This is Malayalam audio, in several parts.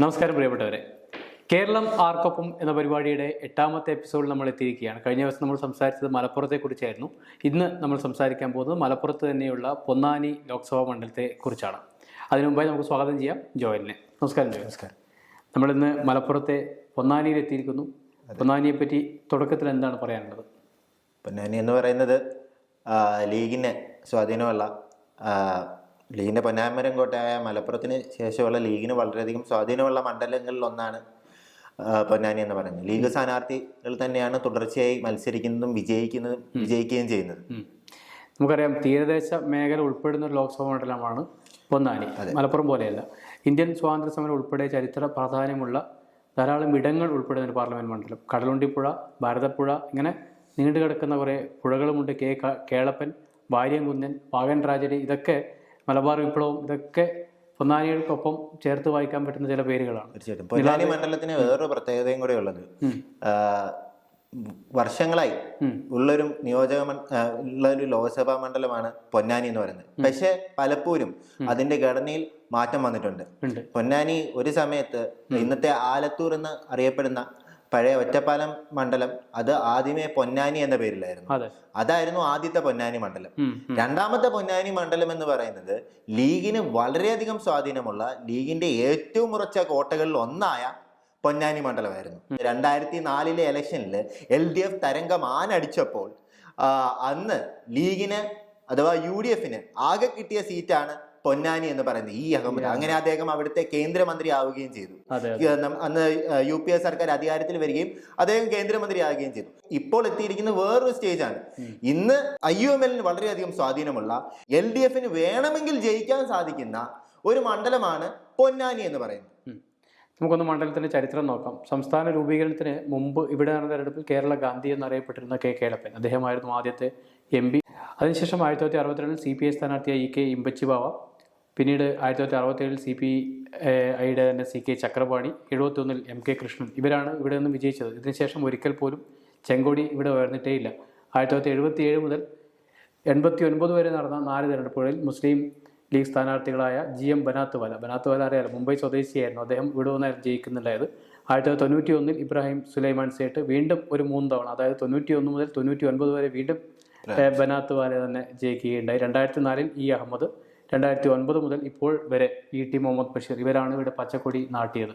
നമസ്കാരം പ്രിയപ്പെട്ടവരെ. കേരളം ആർക്കൊപ്പം എന്ന പരിപാടിയുടെ എട്ടാമത്തെ എപ്പിസോഡിൽ നമ്മൾ എത്തിയിരിക്കുകയാണ് കഴിഞ്ഞ ദിവസം നമ്മൾ സംസാരിച്ചത് മലപ്പുറത്തെക്കുറിച്ചായിരുന്നു. ഇന്ന് നമ്മൾ സംസാരിക്കാൻ പോകുന്നത് മലപ്പുറത്ത് തന്നെയുള്ള പൊന്നാനി ലോക്സഭാ മണ്ഡലത്തെ കുറിച്ചാണ്. അതിനു മുമ്പായി നമുക്ക് സ്വാഗതം ചെയ്യാം ജോയലിനെ. നമസ്കാരം ജോയൽ. നമസ്കാരം. നമ്മളിന്ന് മലപ്പുറത്തെ പൊന്നാനിയിൽ എത്തിയിരിക്കുന്നു. പൊന്നാനിയെ പറ്റി തുടക്കത്തിൽ എന്താണ് പറയാനുള്ളത്? പൊന്നാനി എന്ന് പറയുന്നത് ലീഗിന് സ്വാധീനമുള്ള ലീഗിന്റെ പൊന്നാമരം കോട്ടയായ മലപ്പുറത്തിന് ശേഷമുള്ള ലീഗിന് വളരെയധികം സ്വാധീനമുള്ള മണ്ഡലങ്ങളിൽ ഒന്നാണ് പൊന്നാനി എന്ന് പറയുന്നത്. ലീഗ് സ്ഥാനാർത്ഥികൾ തന്നെയാണ് തുടർച്ചയായി മത്സരിക്കുന്നതും വിജയിക്കുന്നതും വിജയിക്കുകയും ചെയ്യുന്നത്. നമുക്കറിയാം തീരദേശ മേഖല ഉൾപ്പെടുന്ന ഒരു ലോക്സഭാ മണ്ഡലമാണ് പൊന്നാനി. മലപ്പുറം പോലെയല്ല. ഇന്ത്യൻ സ്വാതന്ത്ര്യ സമരം ഉൾപ്പെടെ ചരിത്ര പ്രാധാന്യമുള്ള ധാരാളം ഇടങ്ങൾ ഉൾപ്പെടുന്ന ഒരു പാർലമെന്റ് മണ്ഡലം. കടലുണ്ടിപ്പുഴ ഭാരതപ്പുഴ ഇങ്ങനെ നീണ്ടു കിടക്കുന്ന കുറേ പുഴകളുമുണ്ട്. ക- കേളപ്പൻ വാര്യംകുന്നൻ വാഗൻ ട്രാജഡി ഇതൊക്കെ മലബാർ വിപ്ലവം ഇതൊക്കെ പൊന്നാനികൾക്കൊപ്പം ചേർത്ത് വായിക്കാൻ പറ്റുന്ന ചില പേരുകളാണ്. തീർച്ചയായിട്ടും. പൊന്നാനി മണ്ഡലത്തിന് വേറൊരു പ്രത്യേകതയും കൂടെ ഉള്ളത്. വർഷങ്ങളായി ഉള്ളൊരു നിയോജക ഉള്ളൊരു ലോക്സഭാ മണ്ഡലമാണ് പൊന്നാനി എന്ന് പറയുന്നത്. പക്ഷെ പലപ്പോഴും അതിന്റെ ഘടനയിൽ മാറ്റം വന്നിട്ടുണ്ട്. പൊന്നാനി ഒരു സമയത്ത് ഇന്നത്തെ ആലത്തൂർ എന്ന് അറിയപ്പെടുന്ന പഴയ ഒറ്റപ്പാലം മണ്ഡലം അത് ആദ്യമേ പൊന്നാനി എന്ന പേരിലായിരുന്നു. അതായിരുന്നു ആദ്യത്തെ പൊന്നാനി മണ്ഡലം. രണ്ടാമത്തെ പൊന്നാനി മണ്ഡലം എന്ന് പറയുന്നത് ലീഗിന് വളരെയധികം സ്വാധീനമുള്ള ലീഗിന്റെ ഏറ്റവും ഉറച്ച കോട്ടകളിൽ ഒന്നായ പൊന്നാനി മണ്ഡലമായിരുന്നു. രണ്ടായിരത്തി നാലിലെ ഇലക്ഷനിൽ എൽ ഡി എഫ് തരംഗം ആനടിച്ചപ്പോൾ അന്ന് ലീഗിന് അഥവാ യു ഡി എഫിന് ആകെ കിട്ടിയ സീറ്റാണ് പൊന്നാനി എന്ന് പറയുന്നത് ഈ അഹമ്മദ് അങ്ങനെ അദ്ദേഹം അവിടുത്തെ കേന്ദ്രമന്ത്രി ആവുകയും ചെയ്തു. അന്ന് യു പി എ സർക്കാർ അധികാരത്തിൽ വരികയും അദ്ദേഹം കേന്ദ്രമന്ത്രി ആവുകയും ചെയ്തു. ഇപ്പോൾ എത്തിയിരിക്കുന്ന വേറൊരു സ്റ്റേജ് ആണ്. ഇന്ന് ഐ യു എം എല്ലിന് വളരെയധികം സ്വാധീനമുള്ള എൽ ഡി എഫിന് വേണമെങ്കിൽ ജയിക്കാൻ സാധിക്കുന്ന ഒരു മണ്ഡലമാണ് പൊന്നാനി എന്ന് പറയുന്നത്. നമുക്കൊന്ന് മണ്ഡലത്തിന്റെ ചരിത്രം നോക്കാം. സംസ്ഥാന രൂപീകരണത്തിന് മുമ്പ് ഇവിടെ നടന്ന തെരഞ്ഞെടുപ്പിൽ കേരള ഗാന്ധി എന്നറിയപ്പെട്ടിരുന്ന കെ. കേളപ്പൻ. അദ്ദേഹമായിരുന്നു ആദ്യത്തെ എം പി. അതിനുശേഷം ആയിരത്തി തൊള്ളായിരത്തി അറുപത്തിരണ്ടിൽ സി പി ഐ സ്ഥാനാർത്ഥിയായ ഇ കെ ഇമ്പച്ചി ബാവ പിന്നീട് ആയിരത്തി തൊള്ളായിരത്തി അറുപത്തേഴിൽ സി പി ഐയുടെ തന്നെ സി കെ ചക്രപാണി. എഴുപത്തിയൊന്നിൽ എം കെ കൃഷ്ണൻ. ഇവരാണ് ഇവിടെ നിന്ന് വിജയിച്ചത്. ഇതിനുശേഷം ഒരിക്കൽ പോലും ചെങ്കോടി ഇവിടെ ഉയർന്നിട്ടേ ഇല്ല ആയിരത്തി തൊള്ളായിരത്തി എഴുപത്തി ഏഴ് മുതൽ എൺപത്തി ഒൻപത് വരെ നടന്ന നാല് തിരഞ്ഞെടുപ്പുകളിൽ മുസ്ലിം ലീഗ് സ്ഥാനാർത്ഥികളായ ജി എം ബനാത്തുവാല. ബനാത്തുവാല അറിയാലോ മുംബൈ സ്വദേശിയായിരുന്നു. അദ്ദേഹം ഇവിടെ വന്നായിരുന്നു ജയിക്കുന്നുണ്ടായത്. ആയിരത്തി തൊള്ളായിരത്തി തൊണ്ണൂറ്റി ഒന്നിൽ ഇബ്രാഹിം സുലൈമാൻ സേട്ട് വീണ്ടും ഒരു മൂന്ന് തവണ അതായത് തൊണ്ണൂറ്റി ഒന്ന് മുതൽ തൊണ്ണൂറ്റി ഒൻപത് വരെ വീണ്ടും ഏഹ്, ബനാത്തുവാല തന്നെ ജയിക്കുകയുണ്ടായി. രണ്ടായിരത്തി നാലിൽ ഇ അഹമ്മദ് രണ്ടായിരത്തി ഒൻപത് മുതൽ ഇപ്പോൾ വരെ ഇ ടി മുഹമ്മദ് ബഷീർ ഇവരാണ് ഇവിടെ പച്ചക്കൊടി നാട്ടിയത്.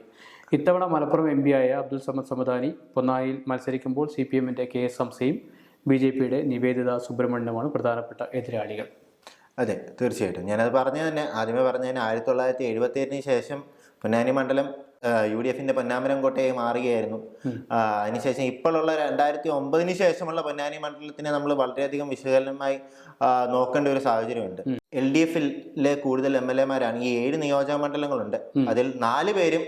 ഇത്തവണ മലപ്പുറം എം ആയ അബ്ദുൽ സമദ് സമദാനി പൊന്നായിൽ മത്സരിക്കുമ്പോൾ സി പി എമ്മിന്റെ കെ എസ് ഹംസയും ബി ജെ പിയുടെ നിവേദിത സുബ്രഹ്മണ്യമാണ് പ്രധാനപ്പെട്ട എതിരാളികൾ. അതെ തീർച്ചയായിട്ടും. ഞാനത് പറഞ്ഞു തന്നെ. ആദ്യമേ പറഞ്ഞു തന്നെ ആയിരത്തി തൊള്ളായിരത്തി എഴുപത്തി ഏഴിന് ശേഷം പൊന്നാനി മണ്ഡലം യു ഡി എഫിന്റെ പൊന്നാമരം കോട്ടയായി മാറുകയായിരുന്നു. അതിനുശേഷം ഇപ്പോഴുള്ള രണ്ടായിരത്തി ഒമ്പതിന് ശേഷമുള്ള പൊന്നാനി മണ്ഡലത്തിനെ നമ്മൾ വളരെയധികം വിശകലനമായി നോക്കേണ്ട ഒരു സാഹചര്യമുണ്ട്. എൽ ഡി എഫിലെ കൂടുതൽ എം എൽ എമാരാണ്. ഈ ഏഴ് നിയോജക മണ്ഡലങ്ങളുണ്ട്. അതിൽ നാല് പേരും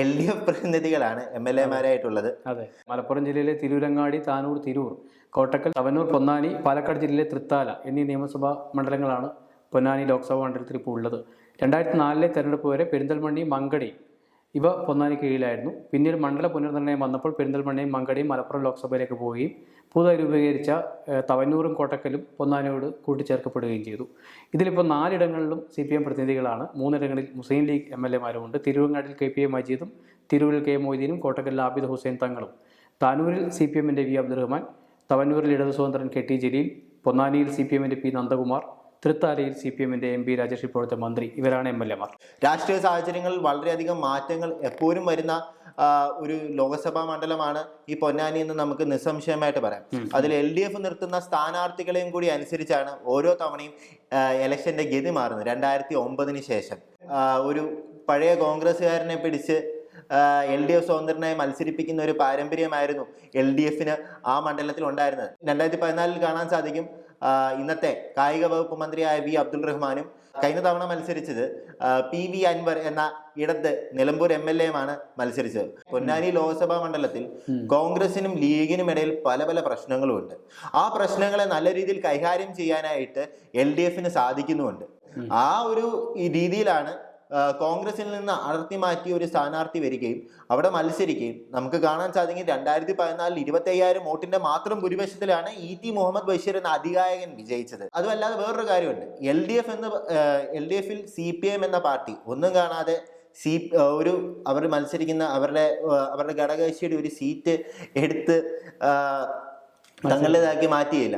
എൽ ഡി എഫ് പ്രതിനിധികളാണ് എം എൽ എമാരായിട്ടുള്ളത്. അതെ. മലപ്പുറം ജില്ലയിലെ തിരൂരങ്ങാടി താനൂർ തിരൂർ കോട്ടക്കൽ തവനൂർ പൊന്നാനി പാലക്കാട് ജില്ലയിലെ തൃത്താല എന്നീ നിയമസഭാ മണ്ഡലങ്ങളാണ് പൊന്നാനി ലോക്സഭാ മണ്ഡലത്തിൽ ഇപ്പോൾ ഉള്ളത്. രണ്ടായിരത്തി നാലിലെ തെരഞ്ഞെടുപ്പ് വരെ പെരിന്തൽമണ്ണി മങ്കടി ഇവ പൊന്നാനി കീഴിലായിരുന്നു. പിന്നീട് മണ്ഡല പുനർനിർണയം വന്നപ്പോൾ പെരിന്തൽമണ്ണയും മങ്കടയും മലപ്പുറം ലോക്സഭയിലേക്ക് പോവുകയും പുതുതായി രൂപീകരിച്ച തവന്നൂറും കോട്ടക്കലും പൊന്നാനിയോട് കൂട്ടിച്ചേർക്കപ്പെടുകയും ചെയ്തു. ഇതിലിപ്പോൾ നാലിടങ്ങളിലും സി പി എം പ്രതിനിധികളാണ്. മൂന്നിടങ്ങളിൽ മുസ്ലിം ലീഗ് എം എൽ എമാരുമുണ്ട്. തിരുവങ്ങാടിൽ കെ പി എ മജീദും തിരൂരിൽ കെ മൊയ്തീനും കോട്ടക്കലിൽ ആബിദ് ഹുസൈൻ തങ്ങളും. താനൂരിൽ സി പി എമ്മിന്റെ വി അബ്ദുറഹ്മാൻ തവന്നൂരിൽ ഇടതു സ്വതന്ത്രൻ കെ ടി ജലീൽ പൊന്നാനിയിൽ സി പി എമ്മിന്റെ പി നന്ദകുമാർ തൃത്താലയിൽ സി പി എമ്മിന്റെ എം പി രാജേഷ് ഇപ്പോഴത്തെ മന്ത്രി. ഇവരാണ് എം എൽ എമാർ രാഷ്ട്രീയ സാഹചര്യങ്ങളിൽ വളരെയധികം മാറ്റങ്ങൾ എപ്പോഴും വരുന്ന ഒരു ലോക്സഭാ മണ്ഡലമാണ് ഈ പൊന്നാനി എന്ന് നമുക്ക് നിസ്സംശയമായിട്ട് പറയാം. അതിൽ എൽ ഡി എഫ് നിർത്തുന്ന സ്ഥാനാർത്ഥികളെയും കൂടി അനുസരിച്ചാണ് ഓരോ തവണയും എലക്ഷന്റെ ഗതി മാറുന്നത്. രണ്ടായിരത്തി ഒമ്പതിന് ശേഷം ഒരു പഴയ കോൺഗ്രസ്സുകാരനെ പിടിച്ച് എൽ ഡി എഫ് സ്വതന്ത്രനായി മത്സരിപ്പിക്കുന്ന ഒരു പാരമ്പര്യമായിരുന്നു എൽ ഡി എഫിന് ആ മണ്ഡലത്തിൽ ഉണ്ടായിരുന്നത്. രണ്ടായിരത്തി പതിനാലിൽ കാണാൻ സാധിക്കും ഇന്നത്തെ കായിക വകുപ്പ് മന്ത്രിയായ വി അബ്ദുൾ റഹ്മാനും കഴിഞ്ഞ തവണ മത്സരിച്ചത് പി വി അൻവർ എന്ന ഇടത് നിലമ്പൂർ എം എൽ എമാണ് മത്സരിച്ചത്. പൊന്നാനി ലോക്സഭാ മണ്ഡലത്തിൽ കോൺഗ്രസിനും ലീഗിനും ഇടയിൽ പല പല പ്രശ്നങ്ങളുമുണ്ട്. ആ പ്രശ്നങ്ങളെ നല്ല രീതിയിൽ കൈകാര്യം ചെയ്യാനായിട്ട് എൽ ഡി എഫിന് സാധിക്കുന്നുമുണ്ട്. ആ ഒരു രീതിയിലാണ് കോൺഗ്രസിൽ നിന്ന് അടർത്തി മാറ്റിയ ഒരു സ്ഥാനാർത്ഥി വരികയും അവിടെ മത്സരിക്കുകയും നമുക്ക് കാണാൻ സാധിക്കും രണ്ടായിരത്തി പതിനാലിൽ ഇരുപത്തി അയ്യായിരം വോട്ടിന്റെ മാത്രം ഭൂരിപക്ഷത്തിലാണ് ഇ ടി മുഹമ്മദ് ബഷീർ എന്ന അധികായകൻ വിജയിച്ചത്. അതുമല്ലാതെ വേറൊരു കാര്യമുണ്ട്. എൽ ഡി എഫ് എന്ന് എൽ ഡി എഫിൽ സി പി എം എന്ന പാർട്ടി ഒന്നും കാണാതെ സി ഒരു അവർ മത്സരിക്കുന്ന അവരുടെ അവരുടെ ഘടകകക്ഷിയുടെ ഒരു സീറ്റ് എടുത്ത് തങ്ങളുടേതാക്കി മാറ്റിയില്ല.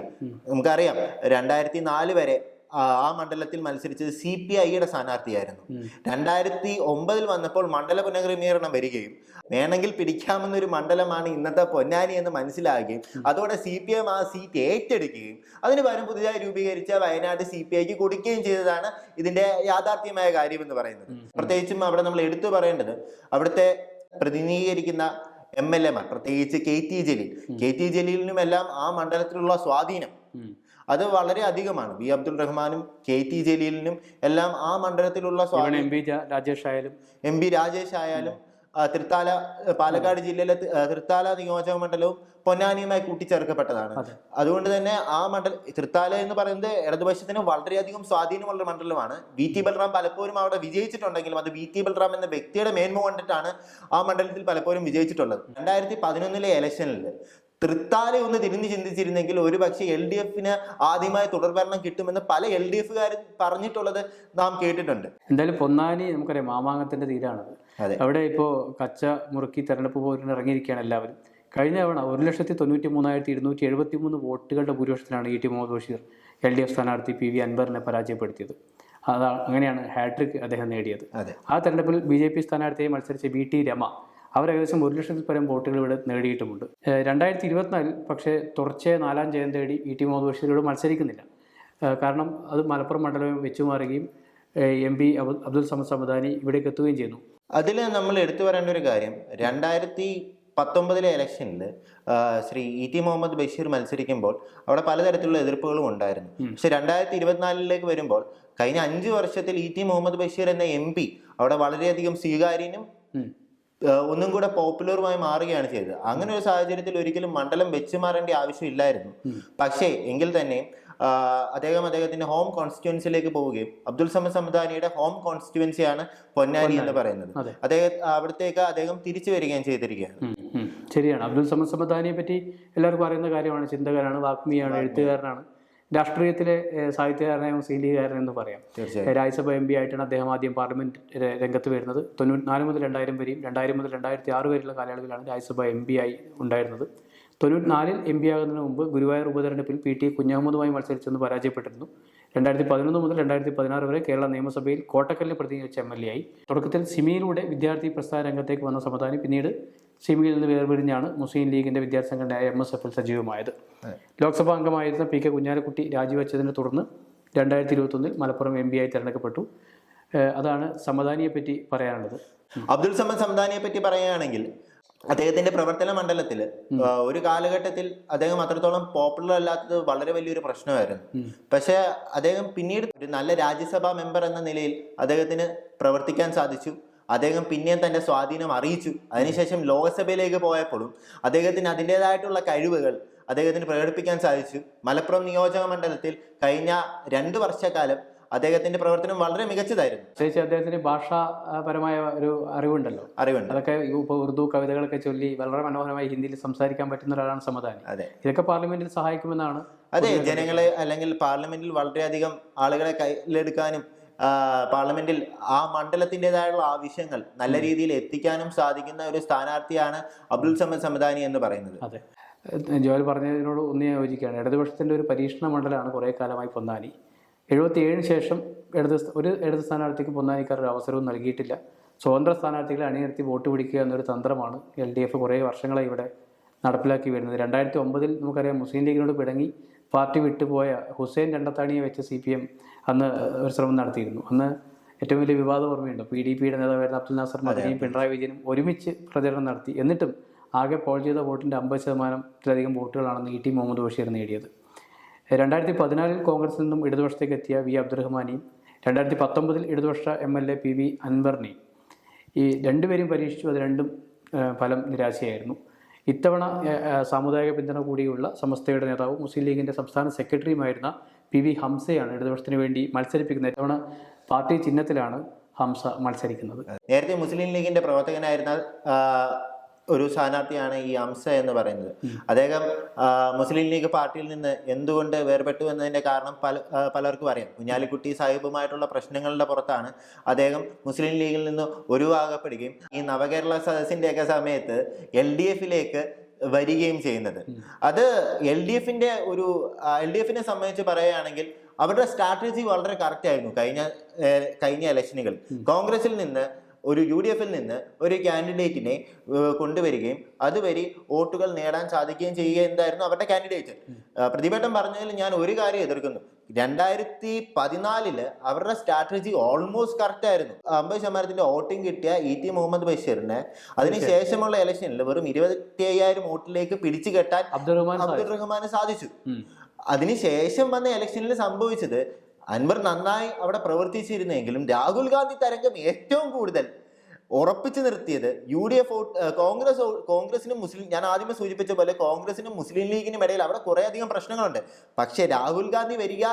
നമുക്കറിയാം. രണ്ടായിരത്തി നാല് വരെ ആ മണ്ഡലത്തിൽ മത്സരിച്ചത് സി പി ഐയുടെ സ്ഥാനാർത്ഥിയായിരുന്നു. രണ്ടായിരത്തി ഒമ്പതിൽ വന്നപ്പോൾ മണ്ഡല പുനഃക്രമീകരണം വരികയും വേണമെങ്കിൽ പിടിക്കാമെന്നൊരു മണ്ഡലമാണ് ഇന്നത്തെ പൊന്നാനി എന്ന് മനസ്സിലാകുകയും അതോടെ സി പി എം ആ സീറ്റ് ഏറ്റെടുക്കുകയും അതിന് പകരം പുതിയതായി രൂപീകരിച്ച വയനാട് സി പി ഐക്ക് കൊടുക്കുകയും ചെയ്തതാണ് ഇതിന്റെ യാഥാർത്ഥ്യമായ കാര്യം എന്ന് പറയുന്നത് പ്രത്യേകിച്ചും അവിടെ നമ്മൾ എടുത്തു പറയേണ്ടത് അവിടുത്തെ പ്രതിനിധീകരിക്കുന്ന എം എൽ എമാർ പ്രത്യേകിച്ച് K T Jaleel. K T ജലീലിനുമെല്ലാം ആ മണ്ഡലത്തിലുള്ള സ്വാധീനം. അത് വളരെ അധികമാണ്. വി അബ്ദുൾ റഹ്മാനും കെ ടി ജലീലിനും എല്ലാം ആ മണ്ഡലത്തിലുള്ള എം പി രാജേഷ് ആയാലും. എം പി രാജേഷ് ആയാലും തൃത്താല പാലക്കാട് ജില്ലയിലെ തൃത്താല നിയോജക മണ്ഡലവും പൊന്നാനിയുമായി കൂട്ടിച്ചേർക്കപ്പെട്ടതാണ്. അതുകൊണ്ട് തന്നെ ആ മണ്ഡലം തൃത്താല എന്ന് പറയുന്നത് ഇടതുപക്ഷത്തിന് വളരെയധികം സ്വാധീനമുള്ള മണ്ഡലമാണ്. വി ടി ബൽറാം പലപ്പോഴും അവിടെ വിജയിച്ചിട്ടുണ്ടെങ്കിലും അത് വി ടി ബൽറാം എന്ന വ്യക്തിയുടെ മേന്മ കൊണ്ടിട്ടാണ് ആ മണ്ഡലത്തിൽ പലപ്പോഴും വിജയിച്ചിട്ടുള്ളത്. രണ്ടായിരത്തി പതിനൊന്നിലെ ഇലക്ഷനിൽ തൃത്താല ഒന്ന് തിരിഞ്ഞു ചിന്തിച്ചിരുന്നെങ്കിൽ ഒരു പക്ഷേ എൽ ഡി എഫിന് ആദ്യമായി തുടർഭരണം കിട്ടുമെന്ന് പല എൽ ഡി എഫുകാരും പറഞ്ഞിട്ടുള്ളത് നാം കേട്ടിട്ടുണ്ട്. എന്തായാലും പൊന്നാനി നമുക്കറിയാം മാമാങ്കത്തിന്റെ തീരാണത്. അവിടെ ഇപ്പോൾ കച്ച മുറുക്കി തെരഞ്ഞെടുപ്പ് പോരിന് ഇറങ്ങിയിരിക്കുകയാണ് എല്ലാവരും. കഴിഞ്ഞ തവണ ഒരു ലക്ഷത്തി തൊണ്ണൂറ്റി മൂന്നായിരത്തി ഇരുന്നൂറ്റി എഴുപത്തി മൂന്ന് വോട്ടുകളുടെ ഭൂരിപക്ഷത്തിലാണ് E T Muhammad Basheer L D F സ്ഥാനാർത്ഥി പി വി അൻവറിനെ പരാജയപ്പെടുത്തിയത്. അതാ അങ്ങനെയാണ് ഹാട്രിക് അദ്ദേഹം നേടിയത്. ആ തെരഞ്ഞെടുപ്പിൽ ബി ജെ പി സ്ഥാനാർത്ഥിയെ മത്സരിച്ച ബി ടി രമ അവർ ഏകദേശം ഒരു ലക്ഷത്തിൽ പരം വോട്ടുകൾ ഇവിടെ നേടിയിട്ടുമുണ്ട്. രണ്ടായിരത്തി ഇരുപത്തിനാലിൽ പക്ഷേ തുടർച്ചയായ നാലാം ജയം തേടി ഇ ടി മുഹമ്മദ് മത്സരിക്കുന്നില്ല. കാരണം അത് മലപ്പുറം മണ്ഡലം വെച്ചു മാറുകയും എം പി അബ്ദുൽ സമദ് സമദാനി ഇവിടേക്ക് എത്തുകയും ചെയ്യുന്നു. അതിൽ നമ്മൾ എടുത്തു പറയേണ്ട ഒരു കാര്യം രണ്ടായിരത്തി പത്തൊമ്പതിലെ ഇലക്ഷനിൽ ശ്രീ ഇ ടി മുഹമ്മദ് ബഷീർ മത്സരിക്കുമ്പോൾ അവിടെ പലതരത്തിലുള്ള എതിർപ്പുകളും ഉണ്ടായിരുന്നു. പക്ഷെ രണ്ടായിരത്തി ഇരുപത്തിനാലിലേക്ക് വരുമ്പോൾ കഴിഞ്ഞ അഞ്ച് വർഷത്തിൽ ഇ ടി മുഹമ്മദ് ബഷീർ എന്ന എം പി അവിടെ വളരെയധികം സ്വീകാര്യനും ഒന്നും കൂടെ പോപ്പുലറുമായി മാറുകയാണ് ചെയ്തത്. അങ്ങനെ ഒരു സാഹചര്യത്തിൽ ഒരിക്കലും മണ്ഡലം വെച്ച് മാറേണ്ട ആവശ്യമില്ലായിരുന്നു. പക്ഷേ എങ്കിൽ തന്നെ അദ്ദേഹം അദ്ദേഹത്തിന്റെ ഹോം കോൺസ്റ്റിറ്റ്യുവൻസിലേക്ക് പോവുകയും അബ്ദുൽ സമദ് സമദാനിയുടെ ഹോം കോൺസ്റ്റിറ്റ്യുവൻസിയാണ് പൊന്നാനി എന്ന് പറയുന്നത്. അദ്ദേഹം അവിടത്തേക്ക് അദ്ദേഹം തിരിച്ചു വരികയും ചെയ്തിരിക്കുകയാണ്. ശരിയാണ്. അബ്ദുൽ സമദ് സമദാനിയെ പറ്റി എല്ലാവർക്കും അറിയുന്ന കാര്യമാണ്. ചിന്തകരാണ് വാഗ്മിയാണ്. എഴുത്തുകാരനാണ്. രാഷ്ട്രീയത്തിലെ സാഹിത്യകാരനെയും മുസ്ലിം എന്ന് പറയാം. രാജ്യസഭ എം പി ആയിട്ടാണ് അദ്ദേഹം ആദ്യം പാർലമെന്റ് രംഗത്ത് വരുന്നത്. തൊണ്ണൂറ്റി നാല് മുതൽ രണ്ടായിരം വരെയും രണ്ടായിരം മുതൽ രണ്ടായിരത്തി ആറ് വരെയുള്ള കാലയളവിലാണ് രാജ്യസഭ എം പി ആയി ഉണ്ടായിരുന്നത്. തൊണ്ണൂറ്റിനാലിൽ എം പി ആകുന്നതിന് മുമ്പ് ഗുരുവായൂർ ഉപതെരഞ്ഞെടുപ്പിൽ പി ടി കുഞ്ഞഹമ്മദുമായി മത്സരിച്ചെന്ന് പരാജയപ്പെട്ടിരുന്നു. രണ്ടായിരത്തി പതിനൊന്ന് മുതൽ രണ്ടായിരത്തി പതിനാറ് വരെ കേരള നിയമസഭയിൽ കോട്ടക്കലിനെ പ്രതിനിധീകരിച്ച എം എൽ എ ആയി. തുടക്കത്തിൽ സിമിയിലൂടെ വിദ്യാർത്ഥി പ്രസ്ഥാന രംഗത്തേക്ക് വന്ന സമതാനി പിന്നീട് സിമിയിൽ നിന്ന് വേർപിരിഞ്ഞാണ് മുസ്ലിം ലീഗിന്റെ വിദ്യാർത്ഥി സംഘടനയായ എം എസ് എഫിൽ സജീവമായത്. ലോക്സഭാ അംഗമായിരുന്ന പി കെ കുഞ്ഞാലിക്കുട്ടി രാജിവെച്ചതിനെ തുടർന്ന് രണ്ടായിരത്തി ഇരുപത്തൊന്നിൽ മലപ്പുറം എം ആയി തിരഞ്ഞെടുക്കപ്പെട്ടു. അതാണ് സമദാനിയെ പറ്റി പറയാനുള്ളത് അബ്ദുൽ സമദ് സമദാനിയെ പറ്റി പറയുകയാണെങ്കിൽ അദ്ദേഹത്തിന്റെ പ്രവർത്തന മണ്ഡലത്തിൽ ഒരു കാലഘട്ടത്തിൽ അദ്ദേഹം അത്രത്തോളം പോപ്പുലർ അല്ലാത്തത് വളരെ വലിയൊരു പ്രശ്നമായിരുന്നു. പക്ഷെ അദ്ദേഹം പിന്നീട് ഒരു നല്ല രാജ്യസഭാ മെമ്പർ എന്ന നിലയിൽ അദ്ദേഹത്തിന് പ്രവർത്തിക്കാൻ സാധിച്ചു. അദ്ദേഹം പിന്നെയും തന്റെ സ്വാധീനം അറിയിച്ചു. അതിനുശേഷം ലോക്സഭയിലേക്ക് പോയപ്പോഴും അദ്ദേഹത്തിന് അതിന്റെതായിട്ടുള്ള കഴിവുകൾ അദ്ദേഹത്തിന് പ്രകടിപ്പിക്കാൻ സാധിച്ചു. മലപ്പുറം നിയോജക മണ്ഡലത്തിൽ കഴിഞ്ഞ രണ്ട് വർഷക്കാലം അദ്ദേഹത്തിന്റെ പ്രവർത്തനം വളരെ മികച്ചതായിരുന്നു. പ്രത്യേകിച്ച് അദ്ദേഹത്തിന് ഭാഷാപരമായ ഒരു അറിവുണ്ടല്ലോ. അറിവുണ്ട്. അതൊക്കെ ഇപ്പോൾ ഉറുദു കവിതകളൊക്കെ ചൊല്ലി വളരെ മനോഹരമായി ഹിന്ദിയിൽ സംസാരിക്കാൻ പറ്റുന്ന ഒരാളാണ് സമദാനി. അതെ. ഇതൊക്കെ പാർലമെന്റിൽ സഹായിക്കുമെന്നാണ് അതെ ജനങ്ങളെ അല്ലെങ്കിൽ പാർലമെന്റിൽ വളരെയധികം ആളുകളെ കയ്യിലെടുക്കാനും പാർലമെന്റിൽ ആ മണ്ഡലത്തിന്റെതായുള്ള ആവശ്യങ്ങൾ നല്ല രീതിയിൽ എത്തിക്കാനും സാധിക്കുന്ന ഒരു സ്ഥാനാർത്ഥിയാണ് അബ്ദുൽ സമദ് സമദാനി എന്ന് പറയുന്നത്. അതെ. ജോയൽ പറഞ്ഞതിനോട് ഒന്ന് യോജിക്കുകയാണ്. ഇടതുപക്ഷത്തിന്റെ ഒരു പരീക്ഷണ മണ്ഡലമാണ് കുറേ കാലമായി പൊന്നാനി. എഴുപത്തി ഏഴിന് ശേഷം ഇടത് ഒരു ഇടത് സ്ഥാനാർത്ഥിക്ക് പൊന്നാനിക്കാർ ഒരു അവസരവും നൽകിയിട്ടില്ല. സ്വതന്ത്ര സ്ഥാനാർത്ഥികളെ അണിനിർത്തി വോട്ട് പിടിക്കുക എന്നൊരു തന്ത്രമാണ് എൽ ഡി എഫ് കുറേ വർഷങ്ങളായി ഇവിടെ നടപ്പിലാക്കി വരുന്നത്. രണ്ടായിരത്തി ഒമ്പതിൽ നമുക്കറിയാം മുസ്ലിം ലീഗിനോട് പിടങ്ങി പാർട്ടി വിട്ടുപോയ ഹുസൈൻ രണ്ടത്താണിയെ വെച്ച് സി പി എം അന്ന് ഒരു ശ്രമം നടത്തിയിരുന്നു. അന്ന് ഏറ്റവും വലിയ വിവാദം ഓർമ്മയുണ്ട്. പി ഡി പിയുടെ നേതാവായിരുന്ന അബ്ദുൽ നാസർ മദനിയും പിണറായി വിജയനും ഒരുമിച്ച് പ്രചരണം നടത്തി. എന്നിട്ടും ആകെ പോൾ ചെയ്ത വോട്ടിന്റെ അമ്പത് ശതമാനത്തിലധികം വോട്ടുകളാണ് ഇ ടി മുഹമ്മദ് ബഷീർ നേടിയത്. രണ്ടായിരത്തി പതിനാലിൽ കോൺഗ്രസിൽ നിന്നും ഇടതുപക്ഷത്തേക്ക് എത്തിയ വി അബ്ദുറഹ്മാനെയും രണ്ടായിരത്തി പത്തൊമ്പതിൽ ഇടതുപക്ഷ M L A P V അൻവറിനെയും ഈ രണ്ടുപേരും പരീക്ഷിച്ചു. അത് രണ്ടും ഫലം നിരാശയായിരുന്നു. ഇത്തവണ സാമുദായിക പിന്തുണ കൂടിയുള്ള സമസ്തയുടെ നേതാവും മുസ്ലിം ലീഗിന്റെ സംസ്ഥാന സെക്രട്ടറിയുമായിരുന്ന പി വി ഹംസയാണ് ഇടതുപക്ഷത്തിന് വേണ്ടി മത്സരിപ്പിക്കുന്നത് ഇത്തവണ പാർട്ടി ചിഹ്നത്തിലാണ് ഹംസ മത്സരിക്കുന്നത്. നേരത്തെ മുസ്ലിം ലീഗിന്റെ പ്രവർത്തകനായിരുന്ന ഒരു സ്ഥാനാർത്ഥിയാണ് ഈ ഹംസ എന്ന് പറയുന്നത്. അദ്ദേഹം മുസ്ലിം ലീഗ് പാർട്ടിയിൽ നിന്ന് എന്തുകൊണ്ട് വേർപെട്ടു എന്നതിന്റെ കാരണം പല പലർക്കും അറിയാം. കുഞ്ഞാലിക്കുട്ടി സാഹിബുമായിട്ടുള്ള പ്രശ്നങ്ങളുടെ പുറത്താണ് അദ്ദേഹം മുസ്ലിം ലീഗിൽ നിന്ന് ഒഴിവാകപ്പെടുകയും ഈ നവകേരള സദസ്സിന്റെയൊക്കെ സമയത്ത് എൽ ഡി എഫിലേക്ക് വരികയും ചെയ്യുന്നത്. അത് എൽ ഡി എഫിന്റെ ഒരു എൽ ഡി എഫിനെ സംബന്ധിച്ച് പറയുകയാണെങ്കിൽ അവരുടെ സ്ട്രാറ്റജി വളരെ കറക്റ്റ് ആയിരുന്നു കഴിഞ്ഞ കഴിഞ്ഞ ഇലക്ഷനുകൾ. കോൺഗ്രസിൽ നിന്ന് ഒരു യു ഡി എഫിൽ നിന്ന് ഒരു കാൻഡിഡേറ്റിനെ കൊണ്ടുവരികയും അതുവഴി വോട്ടുകൾ നേടാൻ സാധിക്കുകയും ചെയ്യുക എന്തായിരുന്നു അവരുടെ കാൻഡിഡേറ്റ്. പ്രതിപേട്ടം പറഞ്ഞതിൽ ഞാൻ ഒരു കാര്യം എതിർക്കുന്നു. രണ്ടായിരത്തി പതിനാലിൽ അവരുടെ സ്ട്രാറ്റജി ഓൾമോസ്റ്റ് കറക്റ്റ് ആയിരുന്നു. അമ്പത് ശതമാനത്തിന്റെ വോട്ടിംഗ് കിട്ടിയ ഇ ടി മുഹമ്മദ് ബഷീറിനെ. അതിനുശേഷമുള്ള ഇലക്ഷനിൽ വെറും ഇരുപത്തി അയ്യായിരം വോട്ടിലേക്ക് പിടിച്ചു കെട്ടാൻ അബ്ദുൾ റഹ്മാന് സാധിച്ചു. അതിനുശേഷം വന്ന ഇലക്ഷനിൽ സംഭവിച്ചത് അൻവർ നന്നായി അവിടെ പ്രവർത്തിച്ചിരുന്നെങ്കിലും രാഹുൽ ഗാന്ധി തരംഗം ഏറ്റവും കൂടുതൽ ഉറപ്പിച്ചു നിർത്തിയത് യു ഡി എഫ് കോൺഗ്രസ് കോൺഗ്രസിനും മുസ്ലിം ഞാൻ ആദ്യമേ സൂചിപ്പിച്ച പോലെ കോൺഗ്രസിനും മുസ്ലിം ലീഗിനും ഇടയിൽ അവിടെ കുറെ അധികം പ്രശ്നങ്ങളുണ്ട്. പക്ഷേ രാഹുൽ ഗാന്ധി വരിക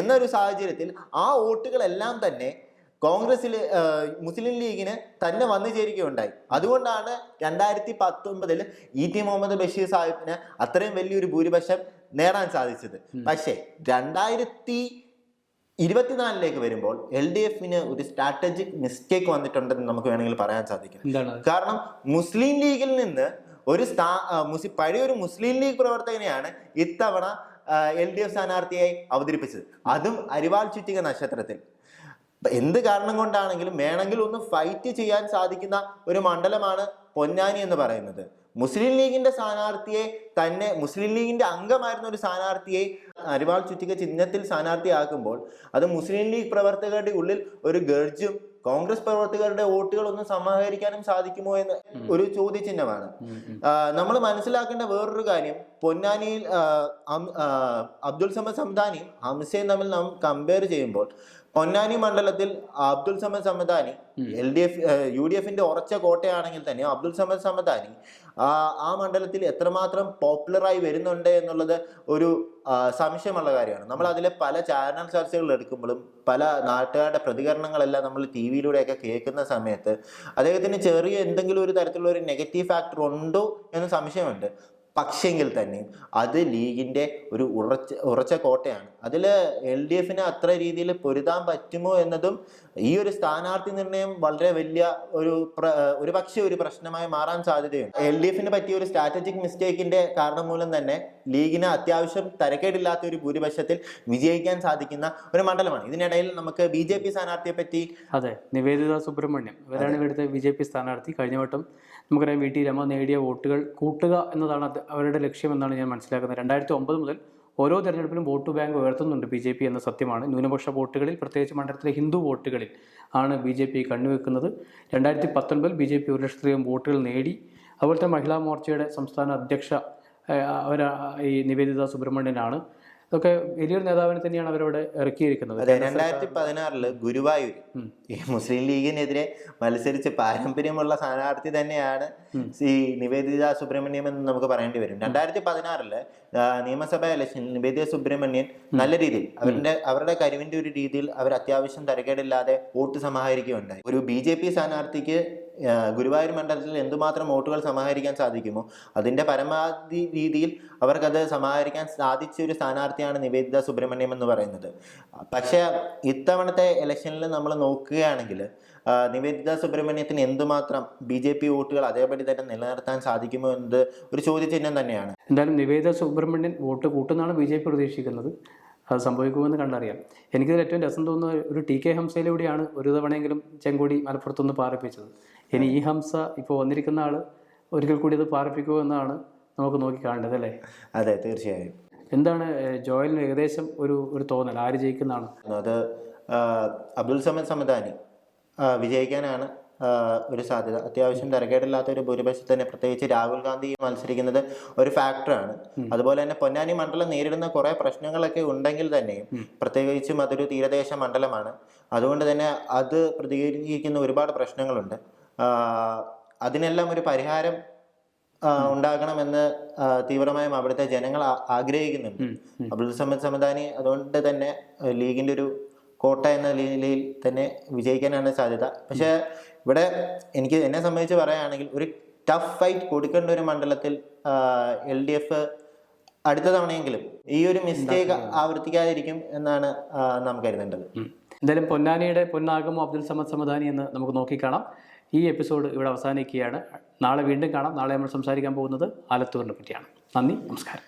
എന്നൊരു സാഹചര്യത്തിൽ ആ വോട്ടുകളെല്ലാം തന്നെ കോൺഗ്രസിൽ മുസ്ലിം ലീഗിന് തന്നെ വന്നു ചേരുകയുണ്ടായി. അതുകൊണ്ടാണ് രണ്ടായിരത്തി പത്തൊമ്പതിൽ ഇ ടി മുഹമ്മദ് ബഷീർ സാഹിബിന് അത്രയും വലിയൊരു ഭൂരിപക്ഷം നേടാൻ സാധിച്ചത്. പക്ഷേ രണ്ടായിരത്തി ഇരുപത്തിനാലിലേക്ക് വരുമ്പോൾ എൽ ഡി എഫിന് ഒരു സ്ട്രാറ്റജിക് മിസ്റ്റേക്ക് വന്നിട്ടുണ്ടെന്ന് നമുക്ക് വേണമെങ്കിൽ പറയാൻ സാധിക്കും കാരണം മുസ്ലിം ലീഗിൽ നിന്ന് ഒരു സ്ഥാ പഴയ ഒരു മുസ്ലിം ലീഗ് പ്രവർത്തകനെയാണ് ഇത്തവണ എൽ ഡി എഫ് സ്ഥാനാർത്ഥിയായി അവതരിപ്പിച്ചത്. അതും അരിവാൾ ചുറ്റിക നക്ഷത്രത്തിൽ. എന്ത് കാരണം കൊണ്ടാണെങ്കിലും വേണമെങ്കിൽ ഒന്ന് ഫൈറ്റ് ചെയ്യാൻ സാധിക്കുന്ന ഒരു മണ്ഡലമാണ് പൊന്നാനി എന്ന് പറയുന്നത്. മുസ്ലിം ലീഗിന്റെ സ്ഥാനാർത്ഥിയെ തന്നെ മുസ്ലിം ലീഗിന്റെ അംഗമായിരുന്ന ഒരു സ്ഥാനാർത്ഥിയെ അരിവാൾ ചുറ്റിക ചിഹ്നത്തിൽ സ്ഥാനാർത്ഥിയാക്കുമ്പോൾ അത് മുസ്ലിം ലീഗ് പ്രവർത്തകരുടെ ഉള്ളിൽ ഒരു ഗർജും കോൺഗ്രസ് പ്രവർത്തകരുടെ വോട്ടുകൾ ഒന്നും സമാഹരിക്കാനും സാധിക്കുമോ എന്ന് ഒരു ചോദ്യചിഹ്നമാണ്. നമ്മൾ മനസ്സിലാക്കേണ്ട വേറൊരു കാര്യം പൊന്നാനിയിൽ അബ്ദുൾ സമദ് സമദാനിയും ഹംസയും തമ്മിൽ നാം കമ്പയർ ചെയ്യുമ്പോൾ പൊന്നാനി മണ്ഡലത്തിൽ Abdul Samad Samadani L D F U D എഫിന്റെ ഉറച്ച കോട്ടയാണെങ്കിൽ തന്നെ അബ്ദുൽ സമദ് സമദാനി ആ മണ്ഡലത്തിൽ എത്രമാത്രം പോപ്പുലറായി വരുന്നുണ്ട് എന്നുള്ളത് ഒരു സംശയമുള്ള കാര്യമാണ്. നമ്മൾ അതിലെ പല ചാനൽ ചർച്ചകൾ എടുക്കുമ്പോഴും പല നാട്ടുകാരുടെ പ്രതികരണങ്ങളെല്ലാം നമ്മൾ ടി വിയിലൂടെയൊക്കെ കേൾക്കുന്ന സമയത്ത് അദ്ദേഹത്തിന് ചെറിയ എന്തെങ്കിലും ഒരു തരത്തിലുള്ള ഒരു നെഗറ്റീവ് ഫാക്ടർ ഉണ്ടോ എന്ന് സംശയമുണ്ട്. പക്ഷെങ്കിൽ തന്നെ അത് ലീഗിന്റെ ഒരു ഉറച്ച ഉറച്ച കോട്ടയാണ്. അതിൽ എൽ ഡി എഫിന് അത്ര രീതിയിൽ പൊരുതാൻ പറ്റുമോ എന്നതും ഈ ഒരു സ്ഥാനാർത്ഥി നിർണയം വളരെ വലിയ ഒരു ഒരു പക്ഷേ ഒരു പ്രശ്നമായി മാറാൻ സാധ്യതയുണ്ട്. എൽ ഡി എഫിന് പറ്റിയ ഒരു സ്ട്രാറ്റജിക് മിസ്റ്റേക്കിന്റെ കാരണം മൂലം തന്നെ ലീഗിന് അത്യാവശ്യം തരക്കേടില്ലാത്ത ഒരു ഭൂരിപക്ഷത്തിൽ വിജയിക്കാൻ സാധിക്കുന്ന ഒരു മണ്ഡലമാണ്. ഇതിനിടയിൽ നമുക്ക് ബി ജെ പി സ്ഥാനാർത്ഥിയെ പറ്റി അതെ നിവേദിത സുബ്രഹ്മണ്യം. ഇവരാണ് ഇവിടുത്തെ ബി ജെ പി സ്ഥാനാർത്ഥി. കഴിഞ്ഞ വട്ടം നമുക്കറിയാം വി ടി രമ നേടിയ വോട്ടുകൾ കൂട്ടുക എന്നതാണ് അവരുടെ ലക്ഷ്യം എന്നാണ് ഞാൻ മനസ്സിലാക്കുന്നത്. രണ്ടായിരത്തി ഒമ്പത് മുതൽ ഓരോ തെരഞ്ഞെടുപ്പിലും വോട്ട് ബാങ്ക് ഉയർത്തുന്നുണ്ട് ബി ജെ പി എന്ന സത്യമാണ്. ന്യൂനപക്ഷ വോട്ടുകളിൽ പ്രത്യേകിച്ച് മണ്ഡലത്തിലെ ഹിന്ദു വോട്ടുകളിൽ ആണ് ബി ജെ പി കണ്ണുവെക്കുന്നത്. രണ്ടായിരത്തി പത്തൊൻപതിൽ ബി ജെ പി ഒരു ലക്ഷത്തിലധികം വോട്ടുകൾ നേടി. അതുപോലെ തന്നെ മഹിളാ മോർച്ചയുടെ സംസ്ഥാന അധ്യക്ഷ അവർ ഈ നിവേദിത സുബ്രഹ്മണ്യനാണ്. ഇതൊക്കെ വലിയൊരു നേതാവിനെ തന്നെയാണ് അവരവിടെ ഇറക്കിയിരിക്കുന്നത്. രണ്ടായിരത്തി പതിനാറിൽ ഗുരുവായൂർ ഈ മുസ്ലിം ലീഗിനെതിരെ മത്സരിച്ച് പാരമ്പര്യമുള്ള സ്ഥാനാർത്ഥി തന്നെയാണ് ഈ നിവേദിത സുബ്രഹ്മണ്യം എന്ന് നമുക്ക് പറയേണ്ടി വരും. രണ്ടായിരത്തി പതിനാറിൽ നിയമസഭാ ഇലക്ഷനിൽ നിവേദിത സുബ്രഹ്മണ്യൻ നല്ല രീതിയിൽ അവരുടെ അവരുടെ കഴിവിന്റെ ഒരു രീതിയിൽ അവർ അത്യാവശ്യം തരക്കേടില്ലാതെ വോട്ട് സമാഹരിക്കുകയുണ്ടായി. ഒരു ബി ജെ പി സ്ഥാനാർത്ഥിക്ക് ഗുരുവായൂർ മണ്ഡലത്തിൽ എന്തുമാത്രം വോട്ടുകൾ സമാഹരിക്കാൻ സാധിക്കുമോ? അതിന്റെ പരമാവധി രീതിയിൽ അവർക്കത് സമാഹരിക്കാൻ സാധിച്ച ഒരു സ്ഥാനാർത്ഥിയാണ് നിവേദിത സുബ്രഹ്മണ്യം എന്ന് പറയുന്നത്. പക്ഷേ ഇത്തവണത്തെ ഇലക്ഷനിൽ നമ്മൾ നോക്കുകയാണെങ്കിൽ നിവേദിത സുബ്രഹ്മണ്യത്തിന് എന്തുമാത്രം ബി ജെ പി വോട്ടുകൾ അതേപടി തന്നെ നിലനിർത്താൻ സാധിക്കുമോ എന്നത് ഒരു ചോദ്യചിഹ്നം തന്നെയാണ്. എന്തായാലും നിവേദിത സുബ്രഹ്മണ്യൻ വോട്ട് കൂട്ടുന്നതാണ് ബി ജെ പി പ്രതീക്ഷിക്കുന്നത്. അത് സംഭവിക്കുമെന്ന് കണ്ടറിയാം. എനിക്കിതിൽ ഏറ്റവും രസം തോന്നുന്ന ഒരു ടി കെ ഹംസയിലൂടെയാണ് ഒരു തവണയെങ്കിലും ചെങ്കോടി മലപ്പുറത്തുനിന്ന് പാറിപ്പിച്ചത്. ഇനി ഈ ഹംസ ഇപ്പോൾ വന്നിരിക്കുന്ന ആൾ ഒരിക്കൽ കൂടി അത് പാറിപ്പിക്കുമോ എന്നാണ് നമുക്ക് നോക്കി കാണേണ്ടത് അല്ലേ? അതെ തീർച്ചയായും. എന്താണ് ജോയലിന് ഏകദേശം ഒരു ഒരു തോന്നൽ? ആര് ജയിക്കുന്നതാണ്? അത് അബ്ദുൽ സമദ് സമദാനി വിജയിക്കാനാണ് ഒരു സാധ്യത. അത്യാവശ്യം തരക്കേടില്ലാത്ത ഒരു ഭൂരിപക്ഷത്തിൽ തന്നെ പ്രത്യേകിച്ച് രാഹുൽ ഗാന്ധി മത്സരിക്കുന്നത് ഒരു ഫാക്ടറാണ് അതുപോലെ തന്നെ പൊന്നാനി മണ്ഡലം നേരിടുന്ന കുറെ പ്രശ്നങ്ങളൊക്കെ ഉണ്ടെങ്കിൽ തന്നെയും പ്രത്യേകിച്ചും അതൊരു തീരദേശ മണ്ഡലമാണ്. അതുകൊണ്ട് തന്നെ അത് പ്രതികരിക്കുന്ന ഒരുപാട് പ്രശ്നങ്ങളുണ്ട്. അതിനെല്ലാം ഒരു പരിഹാരം ഉണ്ടാകണമെന്ന് തീവ്രമായും അവിടുത്തെ ജനങ്ങൾ ആഗ്രഹിക്കുന്നുണ്ട്. അബ്ദുൾ. സമദ് സമദാനി അതുകൊണ്ട് തന്നെ ലീഗിന്റെ ഒരു കോട്ട എന്ന നിലയിൽ തന്നെ വിജയിക്കാനാണ് സാധ്യത. പക്ഷേ ഇവിടെ എനിക്ക് എന്നെ സംബന്ധിച്ച് പറയുകയാണെങ്കിൽ ഒരു ടഫ് ഫൈറ്റ് കൊടുക്കേണ്ട ഒരു മണ്ഡലത്തിൽ എൽ ഡി എഫ് അടുത്ത തവണയെങ്കിലും ഈ ഒരു മിസ്റ്റേക്ക് ആവർത്തിക്കാതിരിക്കും എന്നാണ് നാം കരുതേണ്ടത്. എന്തായാലും പൊന്നാനിയുടെ പൊന്നാകമോ അബ്ദുൽ സമദ് സമദാനി എന്ന് നമുക്ക് നോക്കിക്കാണാം ഈ എപ്പിസോഡ് ഇവിടെ അവസാനിക്കുകയാണ്. നാളെ വീണ്ടും കാണാം. നാളെ നമ്മൾ സംസാരിക്കാൻ പോകുന്നത് ആലത്തൂരിനെ പറ്റിയാണ്. നന്ദി നമസ്കാരം.